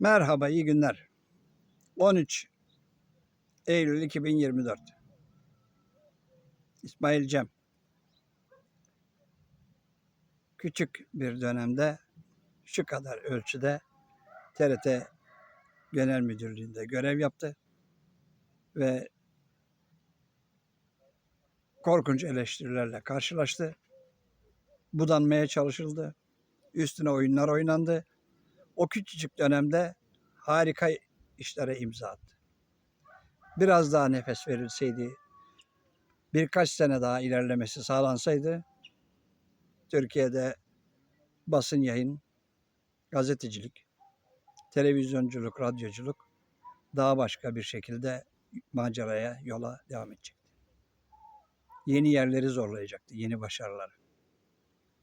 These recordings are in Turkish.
Merhaba, iyi günler. 13 Eylül 2024. İsmail Cem. Küçük bir dönemde şu kadar ölçüde TRT Genel Müdürlüğü'nde görev yaptı ve korkunç eleştirilerle karşılaştı. Budanmaya çalışıldı. Üstüne oyunlar oynandı. O küçücük dönemde harika işlere imza attı. Biraz daha nefes verilseydi, birkaç sene daha ilerlemesi sağlansaydı, Türkiye'de basın yayın, gazetecilik, televizyonculuk, radyoculuk daha başka bir şekilde maceraya, yola devam edecekti. Yeni yerleri zorlayacaktı, yeni başarıları.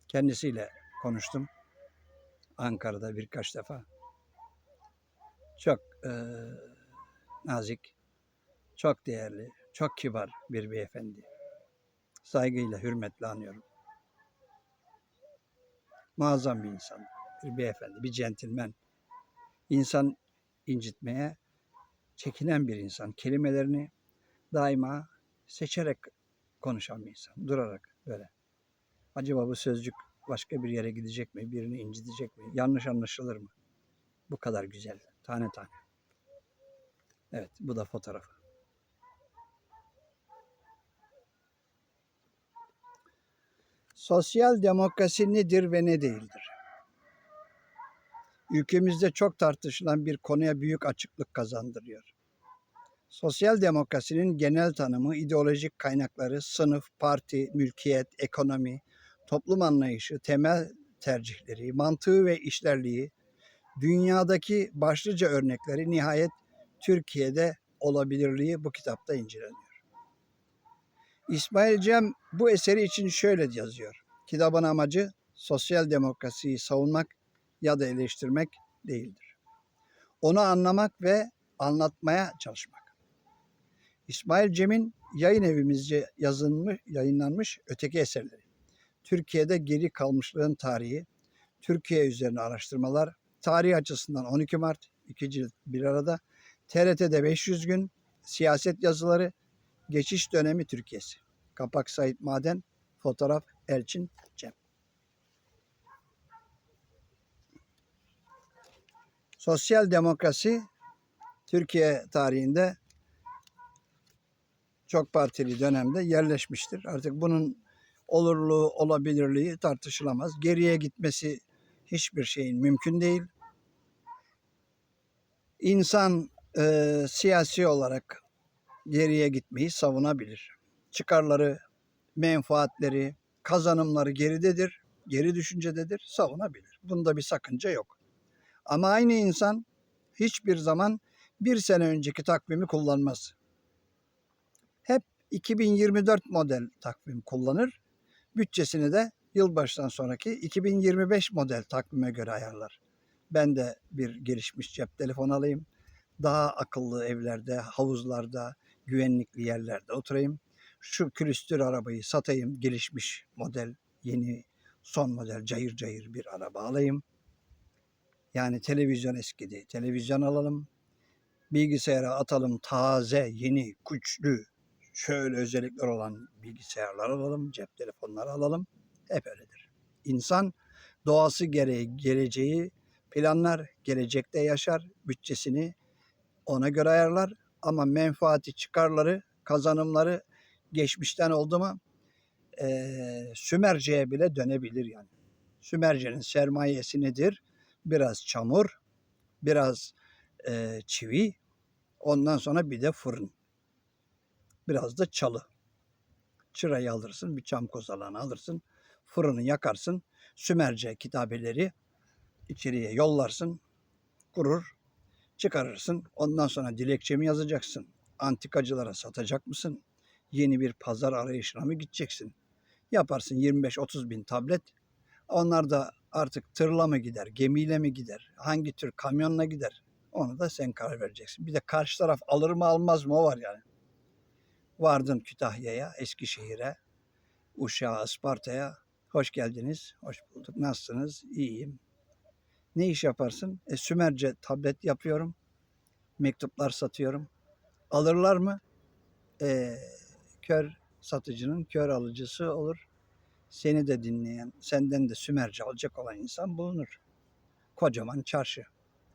Kendisiyle konuştum. Ankara'da birkaç defa. Çok eee, nazik, çok değerli, çok kibar bir beyefendi. Saygıyla, hürmetle anıyorum. Muazzam bir insan, bir beyefendi, bir centilmen. İnsan incitmeye çekinen bir insan. Kelimelerini daima seçerek konuşan bir insan. Durarak böyle. Acaba bu sözcük başka bir yere gidecek mi? Birini incitecek mi? Yanlış anlaşılır mı? Bu kadar güzel. Tane tane. Evet bu da fotoğrafı. Sosyal demokrasi nedir ve ne değildir? Ülkemizde çok tartışılan bir konuya büyük açıklık kazandırıyor. Sosyal demokrasinin genel tanımı ideolojik kaynakları, sınıf, parti, mülkiyet, ekonomi, toplum anlayışı, temel tercihleri, mantığı ve işlerliği, dünyadaki başlıca örnekleri nihayet Türkiye'de olabilirliği bu kitapta inceleniyor. İsmail Cem bu eseri için şöyle yazıyor. Kitabın amacı sosyal demokrasiyi savunmak ya da eleştirmek değildir. Onu anlamak ve anlatmaya çalışmak. İsmail Cem'in yayın evimizce yazılmış, yayınlanmış öteki eserleri. Türkiye'de geri kalmışlığın tarihi, Türkiye üzerine araştırmalar, tarih açısından 12 Mart, iki cilt bir arada, TRT'de 500 gün, siyaset yazıları, geçiş dönemi Türkiye'si. Kapak Sait Maden, fotoğraf Elçin Cem. Sosyal demokrasi Türkiye tarihinde çok partili dönemde yerleşmiştir. Artık bunun olurluğu, olabilirliği tartışılamaz. Geriye gitmesi hiçbir şeyin mümkün değil. İnsan e, siyasi olarak geriye gitmeyi savunabilir. Çıkarları, menfaatleri, kazanımları geridedir, geri düşüncededir, savunabilir. Bunda bir sakınca yok. Ama aynı insan hiçbir zaman bir sene önceki takvimi kullanmaz. Hep 2024 model takvim kullanır. Bütçesini de yılbaşından sonraki 2025 model takvime göre ayarlar. Ben de bir gelişmiş cep telefonu alayım. Daha akıllı evlerde, havuzlarda, güvenlikli yerlerde oturayım. Şu külüstür arabayı satayım, gelişmiş model, yeni son model cayır cayır bir araba alayım. Yani televizyon eskidi, televizyon alalım. Bilgisayara atalım taze, yeni, güçlü, şöyle özellikler olan bilgisayarlar alalım, cep telefonları alalım. Hep öyledir. İnsan doğası gereği geleceği planlar, gelecekte yaşar, bütçesini ona göre ayarlar ama menfaati, çıkarları, kazanımları geçmişten oldu mu eee Sümerce'ye bile dönebilir yani. Sümerce'nin sermayesi nedir? Biraz çamur, biraz eee, çivi, ondan sonra bir de fırın. Biraz da çalı. Çırayı alırsın, bir çam kozalağını alırsın, fırını yakarsın, Sümerce kitabeleri içeriye yollarsın, kurur, çıkarırsın. Ondan sonra dilekçemi yazacaksın. Antikacılara satacak mısın? Yeni bir pazar arayışına mı gideceksin? Yaparsın 25-30 bin tablet. Onlar da artık tırla mı gider, gemiyle mi gider, hangi tür kamyonla gider? Onu da sen karar vereceksin. Bir de karşı taraf alır mı almaz mı o var yani. Vardın Kütahya'ya, Eskişehir'e, Uşak'a, Isparta'ya. Hoş geldiniz, hoş bulduk. Nasılsınız? İyiyim. Ne iş yaparsın? E, Sümerce tablet yapıyorum. Mektuplar satıyorum. Alırlar mı? E, kör satıcının kör alıcısı olur. Seni de dinleyen, senden de Sümerce alacak olan insan bulunur. Kocaman çarşı.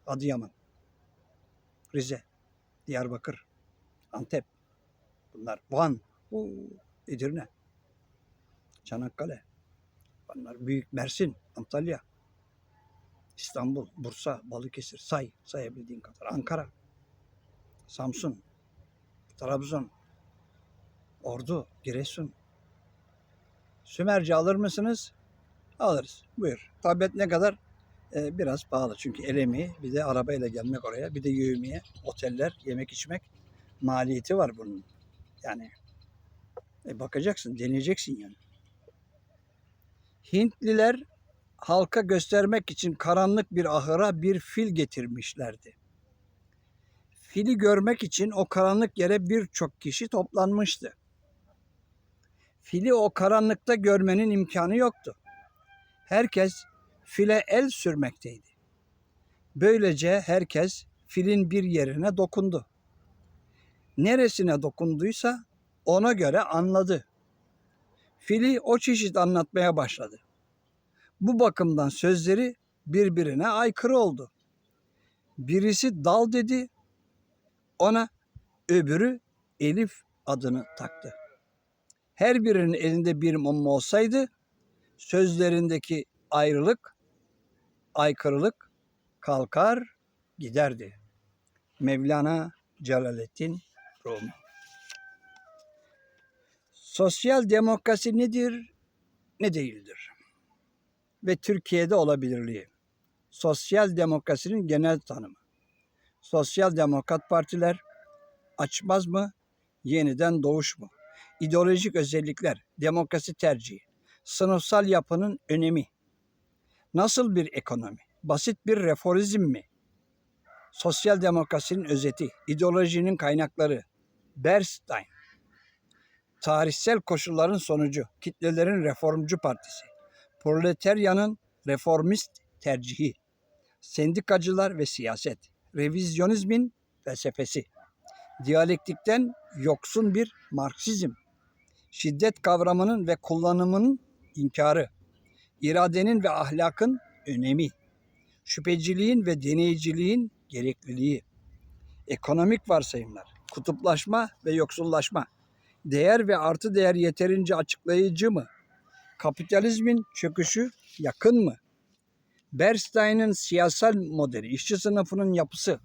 Adıyaman. Rize. Diyarbakır. Antep. Bunlar Van. uuu, Edirne. Çanakkale. Bunlar büyük Mersin, Antalya. İstanbul, Bursa, Balıkesir, say, sayabildiğin kadar. Ankara, Samsun, Trabzon, Ordu, Giresun. Sümerce alır mısınız? Alırız. Buyur. Tablet ne kadar? Ee, biraz pahalı çünkü el emeği, bir de arabayla gelmek oraya, bir de yövmeye, oteller, yemek içmek maliyeti var bunun. Yani e, bakacaksın, deneyeceksin yani. Hintliler halka göstermek için karanlık bir ahıra bir fil getirmişlerdi. Fili görmek için o karanlık yere birçok kişi toplanmıştı. Fili o karanlıkta görmenin imkanı yoktu. Herkes file el sürmekteydi. Böylece herkes filin bir yerine dokundu. Neresine dokunduysa ona göre anladı. Fili o çeşit anlatmaya başladı. Bu bakımdan sözleri birbirine aykırı oldu. Birisi dal dedi, ona öbürü Elif adını taktı. Her birinin elinde bir mum olsaydı sözlerindeki ayrılık, aykırılık kalkar giderdi. Mevlana Celaleddin Rumi Sosyal demokrasi nedir, ne değildir? Ve Türkiye'de olabilirliği. Sosyal demokrasinin genel tanımı. Sosyal demokrat partiler açmaz mı, yeniden doğuş mu? İdeolojik özellikler, demokrasi tercihi, sınıfsal yapının önemi. Nasıl bir ekonomi? Basit bir reformizm mi? Sosyal demokrasinin özeti, ideolojinin kaynakları. Bernstein. Tarihsel koşulların sonucu, kitlelerin reformcu partisi, proletaryanın reformist tercihi, sendikacılar ve siyaset, revizyonizmin felsefesi, diyalektikten yoksun bir Marksizm, şiddet kavramının ve kullanımının inkarı, iradenin ve ahlakın önemi, şüpheciliğin ve deneyiciliğin gerekliliği, ekonomik varsayımlar, kutuplaşma ve yoksullaşma, değer ve artı değer yeterince açıklayıcı mı? Kapitalizmin çöküşü yakın mı? Bernstein'in siyasal modeli, işçi sınıfının yapısı,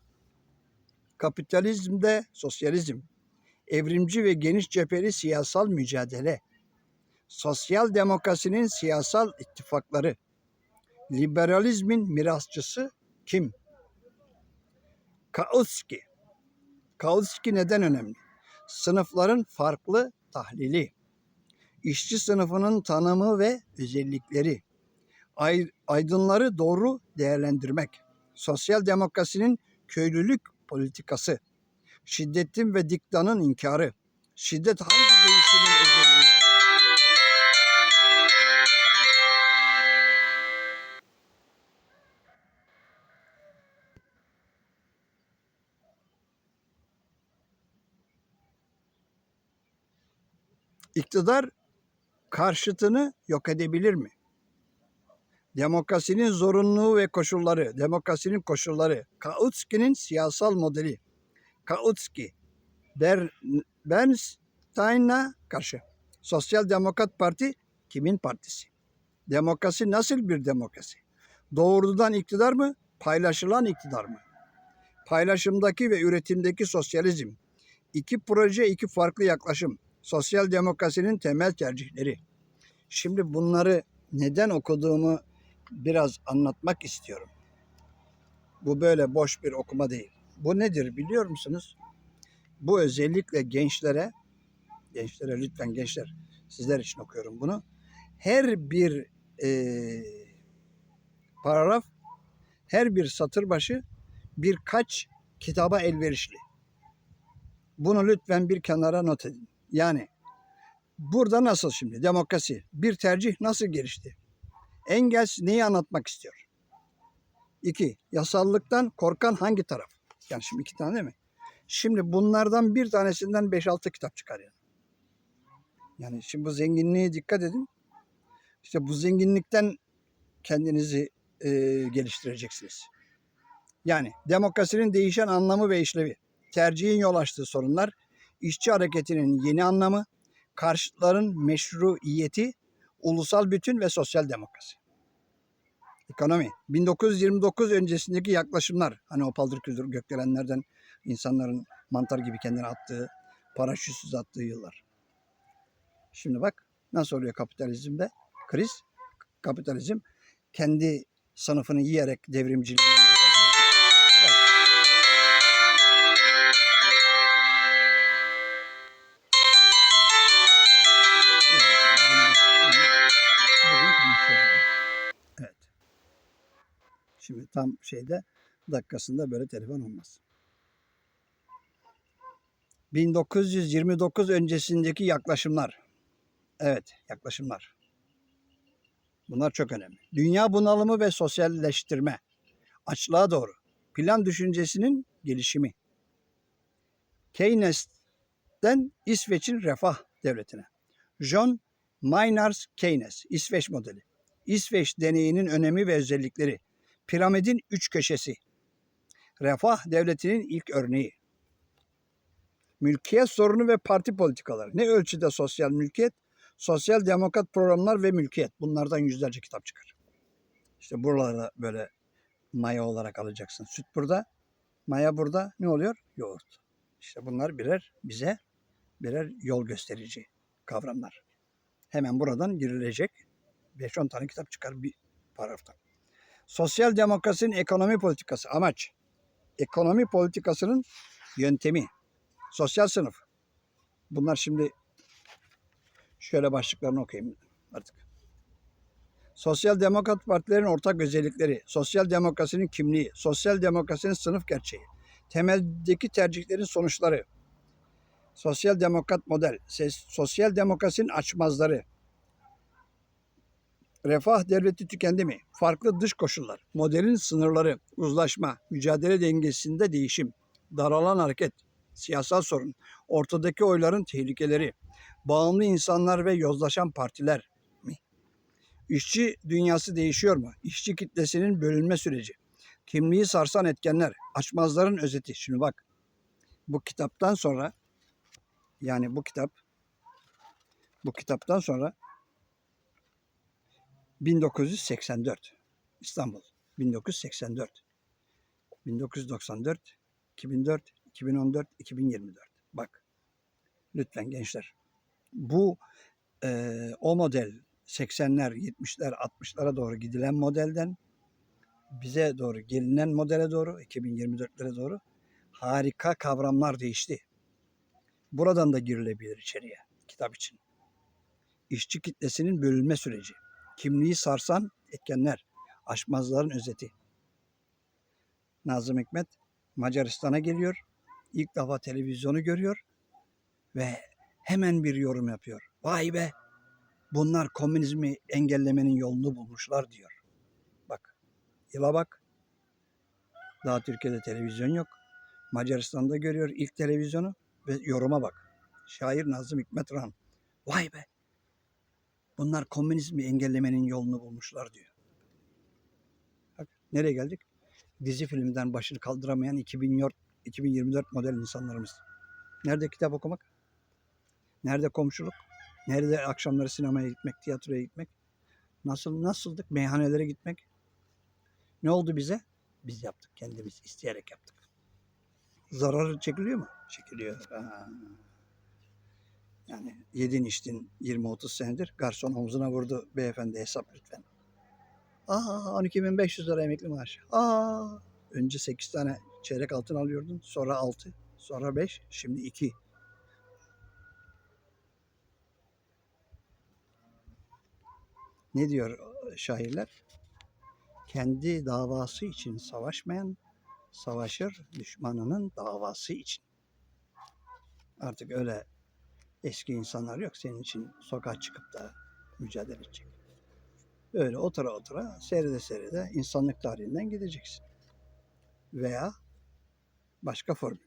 kapitalizmde sosyalizm, evrimci ve geniş cepheli siyasal mücadele, sosyal demokrasinin siyasal ittifakları, liberalizmin mirasçısı kim? Kautsky. Kautsky neden önemli? Sınıfların farklı tahlili, işçi sınıfının tanımı ve özellikleri, ay- aydınları doğru değerlendirmek, sosyal demokrasinin köylülük politikası, şiddetin ve diktanın inkarı, şiddet hangi değişimin özelliği? İktidar karşıtını yok edebilir mi? Demokrasinin zorunluluğu ve koşulları, demokrasinin koşulları, Kautsky'nin siyasal modeli. Kautsky, Ber, Bernstein'a karşı. Sosyal Demokrat Parti kimin partisi? Demokrasi nasıl bir demokrasi? Doğrudan iktidar mı? Paylaşılan iktidar mı? Paylaşımdaki ve üretimdeki sosyalizm. İki proje, iki farklı yaklaşım. Sosyal demokrasinin temel tercihleri. Şimdi bunları neden okuduğumu biraz anlatmak istiyorum. Bu böyle boş bir okuma değil. Bu nedir biliyor musunuz? Bu özellikle gençlere, gençlere lütfen gençler, sizler için okuyorum bunu. Her bir eee paragraf, her bir satır başı birkaç kitaba elverişli. Bunu lütfen bir kenara not edin. Yani burada nasıl şimdi demokrasi bir tercih nasıl gelişti? Engels neyi anlatmak istiyor? İki, yasallıktan korkan hangi taraf? Yani şimdi iki tane değil mi? Şimdi bunlardan bir tanesinden 5-6 kitap çıkar yani. Yani şimdi bu zenginliğe dikkat edin. İşte bu zenginlikten kendinizi e, geliştireceksiniz. Yani demokrasinin değişen anlamı ve işlevi, tercihin yol açtığı sorunlar, işçi hareketinin yeni anlamı, karşıtların meşruiyeti, ulusal bütün ve sosyal demokrasi. Ekonomi. 1929 öncesindeki yaklaşımlar. Hani o paldır küldür gökdelenlerden insanların mantar gibi kendine attığı, paraşütsüz attığı yıllar. Şimdi bak nasıl oluyor kapitalizmde? Kriz. Kapitalizm kendi sınıfını yiyerek devrimciliğini Şimdi tam şeyde dakikasında böyle telefon olmaz. 1929 öncesindeki yaklaşımlar. Evet, yaklaşımlar. Bunlar çok önemli. Dünya bunalımı ve sosyalleştirme. Açlığa doğru. Plan düşüncesinin gelişimi. Keynes'ten İsveç'in refah devletine. John Maynard Keynes, İsveç modeli. İsveç deneyinin önemi ve özellikleri. Piramidin üç köşesi. Refah devletinin ilk örneği. Mülkiyet sorunu ve parti politikaları. Ne ölçüde sosyal mülkiyet? Sosyal demokrat programlar ve mülkiyet. Bunlardan yüzlerce kitap çıkar. İşte buralarda böyle maya olarak alacaksın. Süt burada, maya burada. Ne oluyor? Yoğurt. İşte bunlar birer bize birer yol gösterici kavramlar. Hemen buradan girilecek 5-10 tane kitap çıkar bir paragraftan. Sosyal demokrasinin ekonomi politikası amaç. Ekonomi politikasının yöntemi. Sosyal sınıf. Bunlar şimdi şöyle başlıklarını okuyayım artık. Sosyal Demokrat Partilerin ortak özellikleri, sosyal demokrasinin kimliği, sosyal demokrasinin sınıf gerçeği, temeldeki tercihlerin sonuçları, sosyal demokrat model, sosyal demokrasinin açmazları, refah devleti tükendi mi, farklı dış koşullar, modelin sınırları, uzlaşma, mücadele dengesinde değişim, daralan hareket, siyasal sorun, ortadaki oyların tehlikeleri, bağımlı insanlar ve yozlaşan partiler mi? İşçi dünyası değişiyor mu? İşçi kitlesinin bölünme süreci, kimliği sarsan etkenler, açmazların özeti. Şimdi bak, bu kitaptan sonra, yani bu kitap, bu kitaptan sonra 1984 İstanbul 1984 1994 2004 2014 2024 bak lütfen gençler. Bu e, o model 80'ler 70'ler 60'lara doğru gidilen modelden bize doğru gelinen modele doğru 2024'lere doğru harika kavramlar değişti. Buradan da girilebilir içeriye kitap için. İşçi kitlesinin bölünme süreci kimliği sarsan etkenler, aşmazların özeti. Nazım Hikmet Macaristan'a geliyor. İlk defa televizyonu görüyor ve hemen bir yorum yapıyor. Vay be bunlar komünizmi engellemenin yolunu bulmuşlar diyor. Bak yıla bak. Daha Türkiye'de televizyon yok. Macaristan'da görüyor ilk televizyonu ve yoruma bak. Şair Nazım Hikmet Ran. Vay be Bunlar komünizmi engellemenin yolunu bulmuşlar diyor. Bak nereye geldik? Dizi filmden başını kaldıramayan 2004, 2024 model insanlarımız. Nerede kitap okumak? Nerede komşuluk? Nerede akşamları sinemaya gitmek, tiyatroya gitmek? Nasıl nasıldık? Meyhanelere gitmek? Ne oldu bize? Biz yaptık. Kendimiz isteyerek yaptık. Zararı çekiliyor mu? Çekiliyor. Ha. Yani yedin içtin 20-30 senedir garson omzuna vurdu beyefendi hesap lütfen. Aa 12.500 lira emekli maaş. Aa önce 8 tane çeyrek altın alıyordun sonra 6 sonra 5 şimdi 2. Ne diyor şairler? Kendi davası için savaşmayan savaşır düşmanının davası için. Artık öyle eski insanlar yok senin için sokağa çıkıp da mücadele edecek. Öyle otura otura seyrede seyrede insanlık tarihinden gideceksin. Veya başka formül.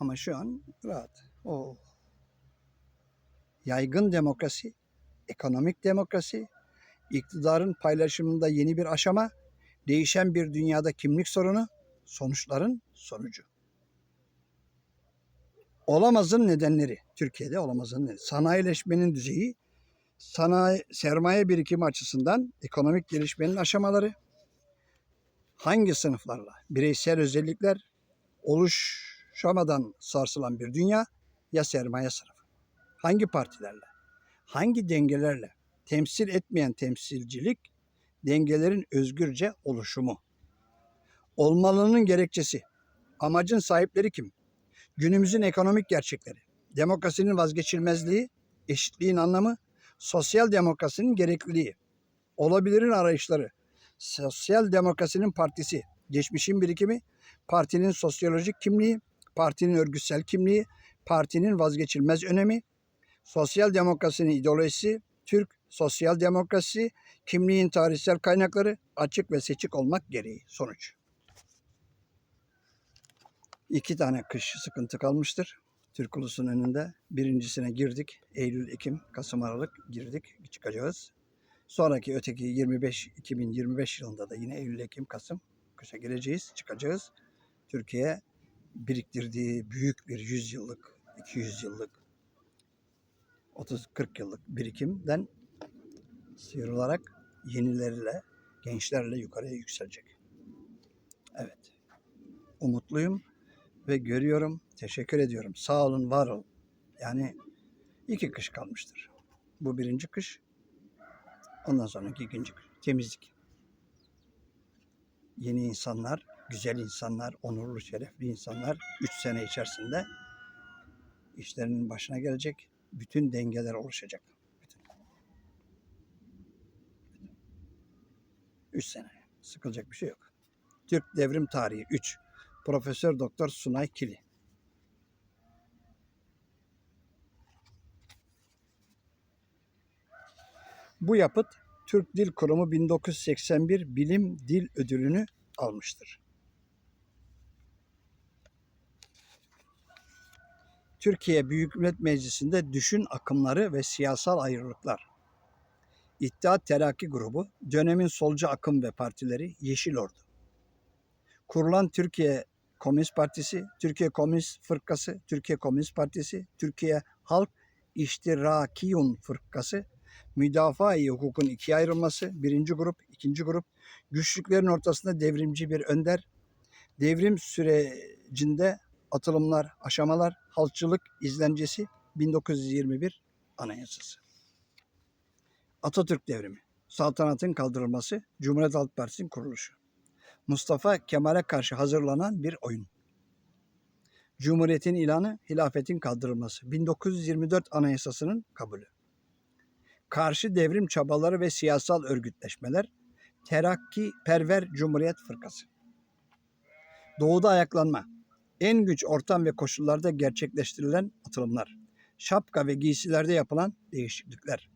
Ama şu an rahat. O yaygın demokrasi, ekonomik demokrasi, iktidarın paylaşımında yeni bir aşama, değişen bir dünyada kimlik sorunu, sonuçların sonucu. Olamazın nedenleri, Türkiye'de olamazın nedenleri. Sanayileşmenin düzeyi, sanayi, sermaye birikimi açısından ekonomik gelişmenin aşamaları, hangi sınıflarla, bireysel özellikler oluşamadan sarsılan bir dünya ya sermaye sınıfı. Hangi partilerle, hangi dengelerle temsil etmeyen temsilcilik, dengelerin özgürce oluşumu. Olmalının gerekçesi, amacın sahipleri kim? Günümüzün ekonomik gerçekleri, demokrasinin vazgeçilmezliği, eşitliğin anlamı, sosyal demokrasinin gerekliliği, olabilirin arayışları, sosyal demokrasinin partisi, geçmişin birikimi, partinin sosyolojik kimliği, partinin örgütsel kimliği, partinin vazgeçilmez önemi, sosyal demokrasinin ideolojisi, Türk sosyal demokrasi, kimliğin tarihsel kaynakları açık ve seçik olmak gereği sonuç. İki tane kış sıkıntı kalmıştır. Türk ulusunun önünde. Birincisine girdik. Eylül, Ekim, Kasım, Aralık girdik. Çıkacağız. Sonraki öteki 25 2025 yılında da yine Eylül, Ekim, Kasım kışa gireceğiz, çıkacağız. Türkiye biriktirdiği büyük bir 100 yıllık, 200 yıllık, 30-40 yıllık birikimden sıyrılarak yenilerle, gençlerle yukarıya yükselecek. Evet. Umutluyum ve görüyorum. Teşekkür ediyorum. Sağ olun, var olun. Yani iki kış kalmıştır. Bu birinci kış. Ondan sonraki ikinci kış. Temizlik. Yeni insanlar, güzel insanlar, onurlu, şerefli insanlar 3 sene içerisinde işlerinin başına gelecek. Bütün dengeler oluşacak. Bütün. 3 sene. Sıkılacak bir şey yok. Türk Devrim Tarihi 3. Profesör Doktor Sunay Kili. Bu yapıt Türk Dil Kurumu 1981 Bilim Dil Ödülünü almıştır. Türkiye Büyük Millet Meclisi'nde düşün akımları ve siyasal ayrılıklar. İttihat Terakki Grubu, dönemin solcu akım ve partileri Yeşil Ordu. Kurulan Türkiye Komünist Partisi, Türkiye Komünist Fırkası, Türkiye Komünist Partisi, Türkiye Halk İştirakiyun Fırkası, müdafaa-i hukukun ikiye ayrılması, birinci grup, ikinci grup, güçlüklerin ortasında devrimci bir önder, devrim sürecinde atılımlar, aşamalar, halkçılık izlencesi 1921 Anayasası. Atatürk devrimi, saltanatın kaldırılması, Cumhuriyet Halk Partisi'nin kuruluşu. Mustafa Kemal'e karşı hazırlanan bir oyun. Cumhuriyetin ilanı, hilafetin kaldırılması. 1924 Anayasası'nın kabulü. Karşı devrim çabaları ve siyasal örgütleşmeler. Terakki Perver Cumhuriyet Fırkası. Doğuda ayaklanma. En güç ortam ve koşullarda gerçekleştirilen atılımlar. Şapka ve giysilerde yapılan değişiklikler.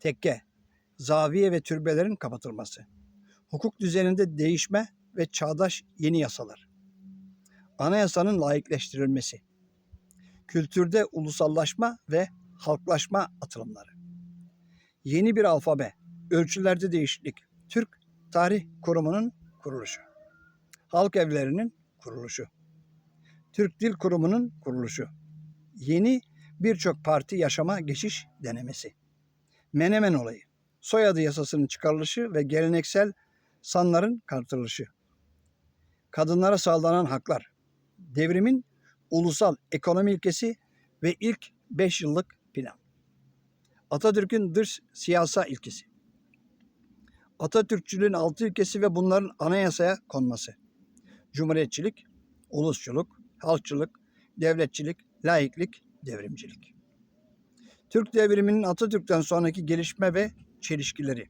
Tekke, zaviye ve türbelerin kapatılması. Hukuk düzeninde değişme ve çağdaş yeni yasalar. Anayasanın layıkleştirilmesi. Kültürde ulusallaşma ve halklaşma atılımları. Yeni bir alfabe, ölçülerde değişiklik. Türk Tarih Kurumu'nun kuruluşu. Halk evlerinin kuruluşu. Türk Dil Kurumu'nun kuruluşu. Yeni birçok parti yaşama geçiş denemesi. Menemen olayı. Soyadı yasasının çıkarılışı ve geleneksel sanların kaldırılışı. Kadınlara sağlanan haklar. Devrimin ulusal ekonomi ilkesi ve ilk 5 yıllık plan. Atatürk'ün dış siyasa ilkesi. Atatürkçülüğün altı ilkesi ve bunların anayasaya konması. Cumhuriyetçilik, ulusçuluk, halkçılık, devletçilik, laiklik, devrimcilik. Türk devriminin Atatürk'ten sonraki gelişme ve çelişkileri.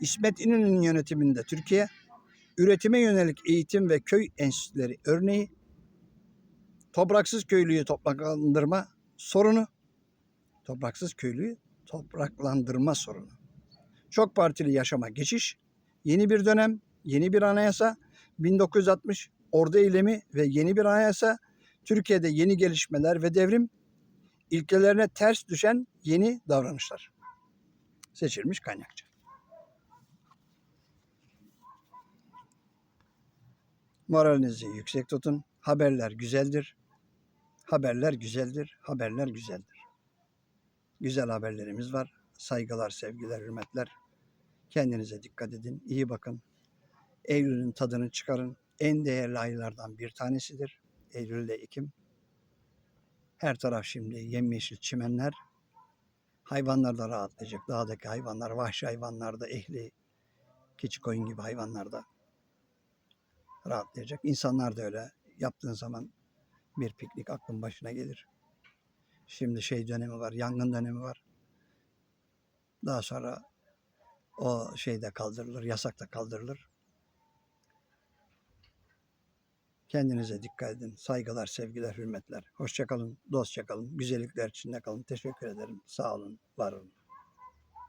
İsmet İnönü'nün yönetiminde Türkiye, üretime yönelik eğitim ve köy enstitüleri örneği, topraksız köylüyü topraklandırma sorunu, topraksız köylüyü topraklandırma sorunu. Çok partili yaşama geçiş, yeni bir dönem, yeni bir anayasa, 1960 ordu eylemi ve yeni bir anayasa, Türkiye'de yeni gelişmeler ve devrim, ilkelerine ters düşen yeni davranışlar. Seçilmiş kaynakça. Moralinizi yüksek tutun. Haberler güzeldir. Haberler güzeldir. Haberler güzeldir. Güzel haberlerimiz var. Saygılar, sevgiler, hürmetler. Kendinize dikkat edin. iyi bakın. Eylül'ün tadını çıkarın. En değerli aylardan bir tanesidir. Eylül ile Ekim. Her taraf şimdi yemyeşil çimenler. Hayvanlar da rahatlayacak. Dağdaki hayvanlar, vahşi hayvanlar da ehli, keçi koyun gibi hayvanlar da rahatlayacak. İnsanlar da öyle. Yaptığın zaman bir piknik aklın başına gelir. Şimdi şey dönemi var, yangın dönemi var. Daha sonra o şey de kaldırılır, yasak da kaldırılır. Kendinize dikkat edin. Saygılar, sevgiler, hürmetler. Hoşça kalın, dostça kalın. Güzellikler içinde kalın. Teşekkür ederim. Sağ olun, var olun.